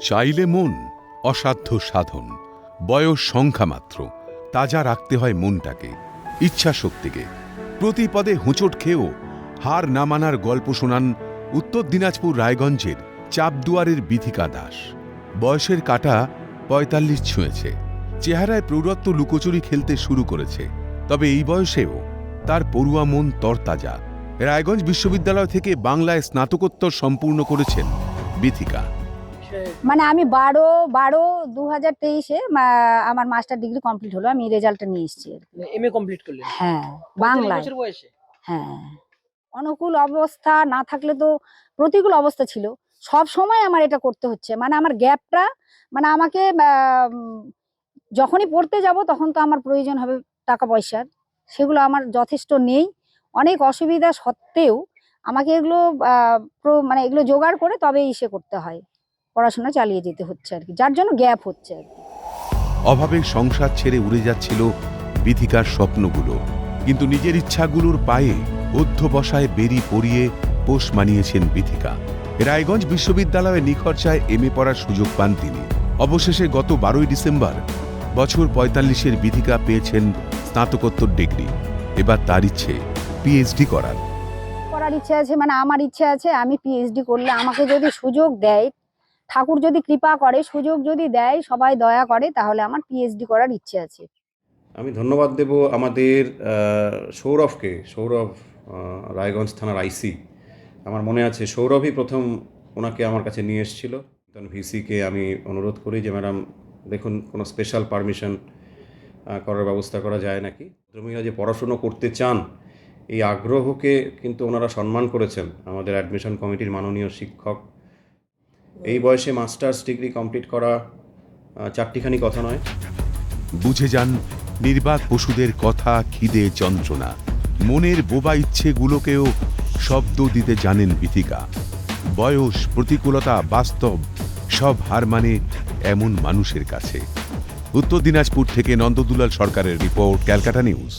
চাইলে মন অসাধ্য সাধন। বয়স সংখ্যা মাত্র। তাজা রাখতে হয় মনটাকে ইচ্ছা শক্তিকে প্রতি পদে হুঁচট খেয়েও হার না মানার গল্প শোনান উত্তর দিনাজপুর রায়গঞ্জের চাপদুয়ারের বিথিকা দাস। বয়সের কাটা পঁয়তাল্লিশ ছুঁয়েছে। চেহারায় প্রৌরত্ব লুকোচুরি খেলতে শুরু করেছে। তবে এই বয়সেও তার পড়ুয়া মন তরতাজা। রায়গঞ্জ বিশ্ববিদ্যালয় থেকে বাংলায় স্নাতকোত্তর সম্পূর্ণ করেছেন বিথিকা মানে আমি বারো বারো দু হাজার তেইশে আমার মাস্টার ডিগ্রি কমপ্লিট হলো আমি রেজাল্টটা নিয়ে এসেছি। এমএ কমপ্লিট করলেন? হ্যাঁ বয়সে? হ্যাঁ। অনুকূল অবস্থা না থাকলে তো প্রতিকূল অবস্থা ছিল। সব সময় আমার এটা করতে হচ্ছে। মানে আমার গ্যাপটা মানে আমাকে যখনই পড়তে যাব তখন তো আমার প্রয়োজন হবে টাকা পয়সার। সেগুলো আমার যথেষ্ট নেই। অনেক অসুবিধা সত্ত্বেও আমাকে এগুলো মানে এগুলো জোগাড় করে তবেই ইসে করতে হয়। পড়াশোনা চালিয়ে যেতে হচ্ছে আর কি যার জন্য গ্যাপ হচ্ছে আর কি। অভাবে সংসার ছেড়ে উড়ে যাচ্ছিল বিধিকার স্বপ্নগুলো কিন্তু নিজের ইচ্ছাগুলোর পায়ে অধ্যবসায় বেরি পরিয়ে পোষ মানিয়েছেন বিথিকা রায়গঞ্জ বিশ্ববিদ্যালয়ে নিখরচায় এম এ পড়ার সুযোগ পান তিনি। অবশেষে গত বারোই ডিসেম্বর বছর পঁয়তাল্লিশের বিথিকা পেয়েছেন স্নাতকোত্তর ডিগ্রি। এবার তার ইচ্ছে পিএইচডি করার। করার ইচ্ছে আছে মানে আমার ইচ্ছে আছে আমি পিএইচডি করলে আমাকে যদি সুযোগ দেয় ঠাকুর যদি কৃপা করে, সুযোগ যদি দেয়, সবাই দয়া করে, তাহলে আমার পিএইচডি করার ইচ্ছে আছে। আমি ধন্যবাদ দেব আমাদের সৌরভকে, সৌরভ রায়গঞ্জ থানার আইসি আমার মনে আছে সৌরভই প্রথম ওনাকে আমার কাছে নিয়ে এসেছিল। ভিসিকে আমি অনুরোধ করি যে, ম্যাডাম, দেখুন, কোনো স্পেশাল পারমিশন করার ব্যবস্থা করা যায় নাকি? ভদ্রমহিলা যে পড়াশুনো করতে চান, এই আগ্রহকে কিন্তু ওনারা সম্মান করেছেন। আমাদের অ্যাডমিশন কমিটির মাননীয় শিক্ষক এই বয়সে মাস্টার্স ডিগ্রি কমপ্লিট করা চারটিখানি কথা নয়। বুঝে যান নির্বাক পশুদের কথা, খিদে যন্ত্রণা। মনের বোবা ইচ্ছেগুলোকেও শব্দ দিতে জানেন বিথিকা। বয়স, প্রতিকূলতা, বাস্তব, সব হার মানে এমন মানুষের কাছে। উত্তর দিনাজপুর থেকে নন্দদুলাল সরকারের রিপোর্ট, ক্যালকাটা নিউজ।